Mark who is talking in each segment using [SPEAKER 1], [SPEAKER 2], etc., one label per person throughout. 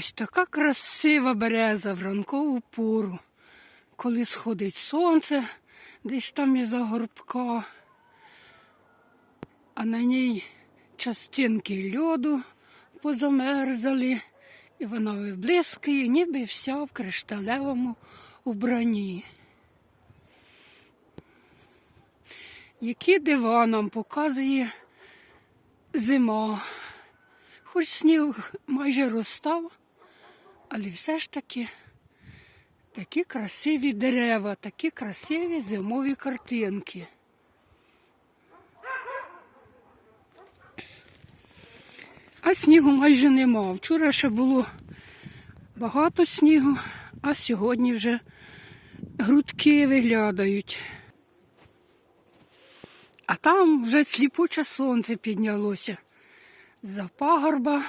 [SPEAKER 1] Ось така красива береза в ранкову пору, коли сходить сонце десь там із-за горбка, а на ній частинки льоду позамерзали, і вона виблискує, ніби вся в кришталевому вбранні. Які дива нам показує зима. Хоч сніг майже розстав, але все ж таки такі красиві дерева, такі красиві зимові картинки. А снігу майже нема. Вчора ще було багато снігу, а сьогодні вже грудки виглядають. А там вже сліпуче сонце піднялося за пагорба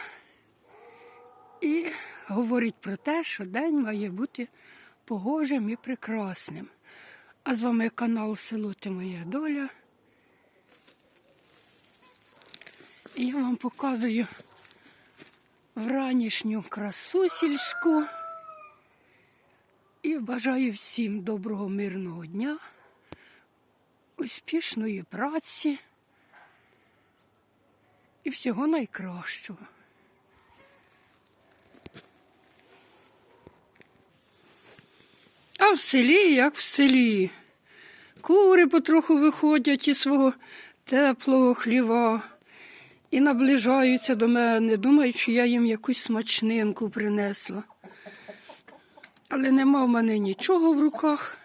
[SPEAKER 1] і говорить про те, що день має бути погожим і прекрасним. А з вами канал Село Ти Моя Доля. І я вам показую вранішню красу сільську. І бажаю всім доброго мирного дня, успішної праці і всього найкращого. В селі, як в селі, кури потроху виходять із свого теплого хліва і наближаються до мене, думають, що я їм якусь смачнинку принесла. Але нема в мене нічого в руках.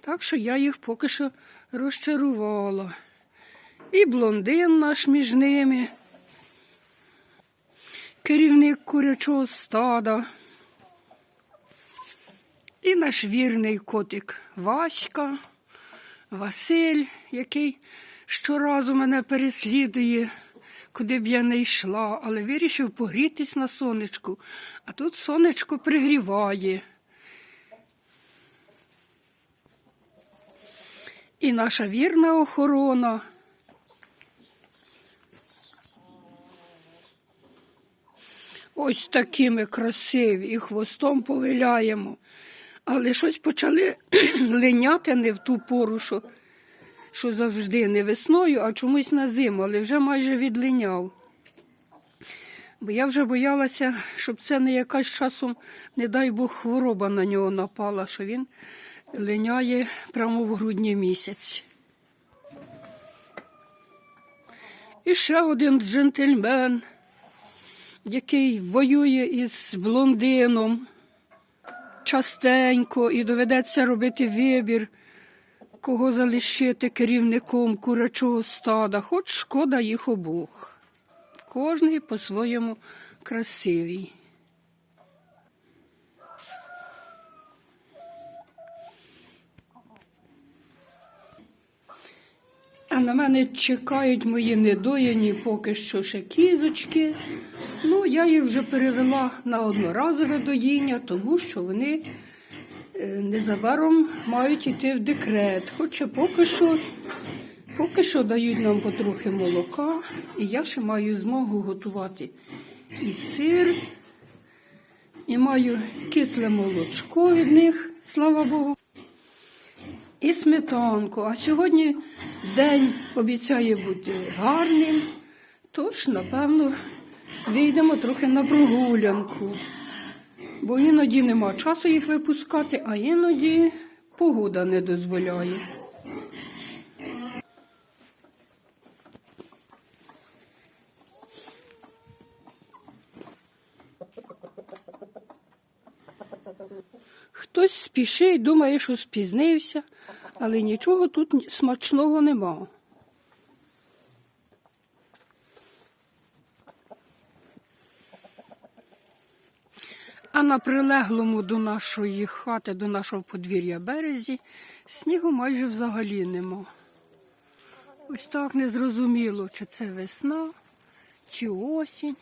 [SPEAKER 1] Так що я їх поки що розчарувала. І блондин наш між ними, керівник курячого стада, і наш вірний котик Васька, Василь, який щоразу мене переслідує, куди б я не йшла, але вирішив погрітись на сонечку, а тут сонечко пригріває. І наша вірна охорона. Ось такими красиві і хвостом повиляємо. Але щось почали линяти не в ту пору, що, що завжди не весною, а чомусь на зиму, але вже майже відлиняв. Бо я вже боялася, щоб це не якась часом, не дай Бог, хвороба на нього напала, що він линяє прямо в грудні місяць. І ще один джентльмен, який воює із блондином частенько і доведеться робити вибір, кого залишити керівником курячого стада, хоч шкода їх обох. Кожний по-своєму красивий. А на мене чекають мої недоїні поки що ще кізочки. Ну, я їх вже перевела на одноразове доїння, тому що вони е, незабаром мають йти в декрет. Хоча поки що, поки що дають нам потрохи молока, і я ще маю змогу готувати і сир, і маю кисле молочко від них, слава Богу і сметанку. А сьогодні день обіцяє бути гарним, тож, напевно, вийдемо трохи на прогулянку. Бо іноді нема часу їх випускати, а іноді погода не дозволяє. Хтось спішить, думає, що спізнився, але нічого тут смачного нема. На прилеглому до нашої хати, до нашого подвір'я березі, снігу майже взагалі нема. Ось так незрозуміло, чи це весна, чи осінь,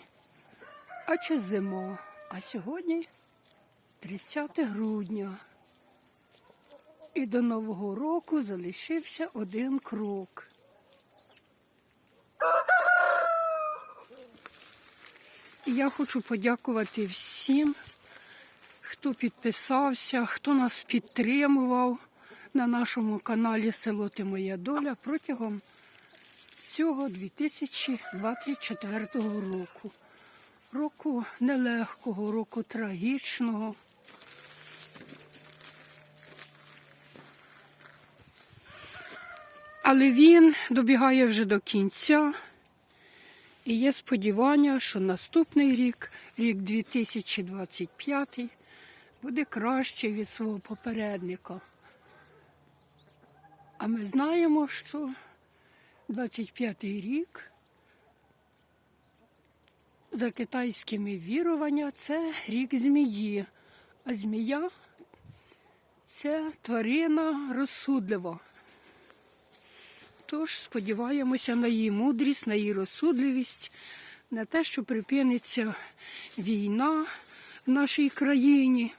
[SPEAKER 1] а чи зима. А сьогодні 30 грудня. І до Нового року залишився один крок. І я хочу подякувати всім, хто підписався, хто нас підтримував на нашому каналі Село Ти Моя Доля протягом цього 2024 року. Року нелегкого, року трагічного. Але він добігає вже до кінця. І є сподівання, що наступний рік, рік 2025, буде кращий від свого попередника. А ми знаємо, що 25-й рік за китайськими віруваннями це рік змії. А змія це тварина розсудлива. Тож сподіваємося на її мудрість, на її розсудливість, на те, що припиниться війна в нашій країні.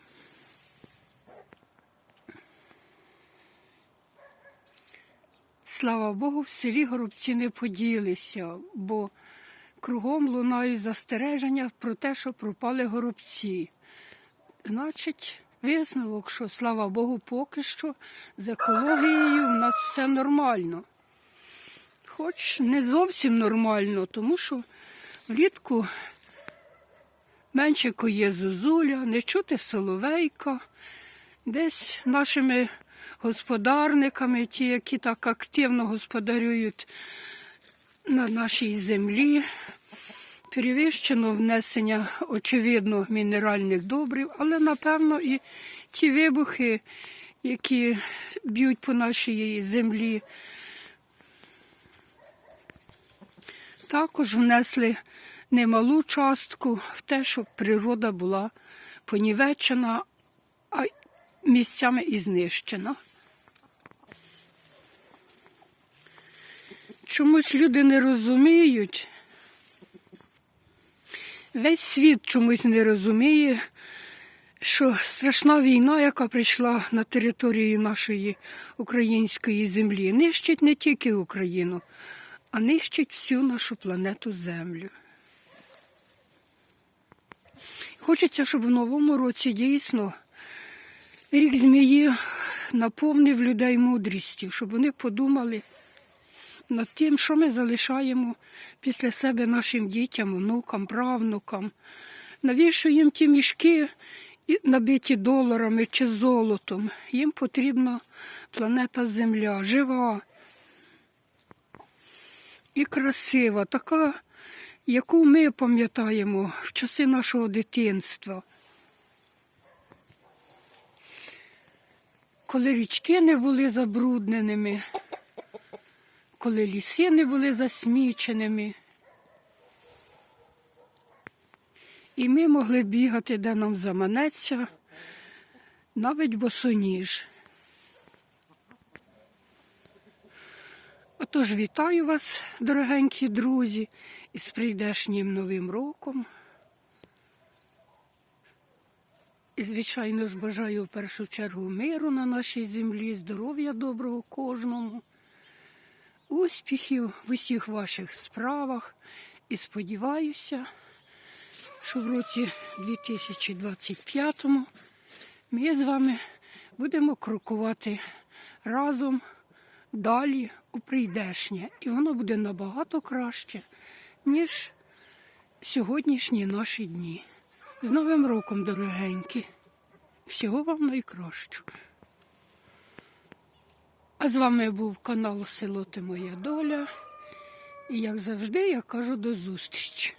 [SPEAKER 1] Слава Богу, в селі горобці не поділися, бо кругом лунають застереження про те, що пропали горобці. Значить, висновок, що слава Богу, поки що з екологією в нас все нормально. Хоч не зовсім нормально, тому що влітку менше коє зозуля, не чути соловейка, десь нашими господарниками, ті, які так активно господарюють на нашій землі. Перевищено внесення, очевидно, мінеральних добрив, але напевно і ті вибухи, які б'ють по нашій землі, також внесли немалу частку в те, щоб природа була понівечена, а місцями і знищена. Чомусь люди не розуміють, весь світ чомусь не розуміє, що страшна війна, яка прийшла на територію нашої української землі, нищить не тільки Україну, а нищить всю нашу планету Землю. Хочеться, щоб в новому році дійсно рік змії наповнив людей мудрістю, щоб вони подумали над тим, що ми залишаємо після себе нашим дітям, внукам, правнукам. Навіщо їм ті мішки, набиті доларами чи золотом? Їм потрібна планета Земля, жива і красива, така, яку ми пам'ятаємо в часи нашого дитинства. Коли річки не були забрудненими, коли ліси не були засміченими. І ми могли бігати, де нам заманеться, навіть босоніж. Отож вітаю вас, дорогенькі друзі, із прийдешнім новим роком. І, звичайно ж, бажаю в першу чергу миру на нашій землі, здоров'я доброго кожному, успіхів в усіх ваших справах. І сподіваюся, що в році 2025 ми з вами будемо крокувати разом далі у прийдешнє. І воно буде набагато краще, ніж сьогоднішні наші дні. З Новим роком, дорогенькі. Всього вам найкращого. А з вами був канал Село Ти Моя Доля. І як завжди, я кажу до зустрічі.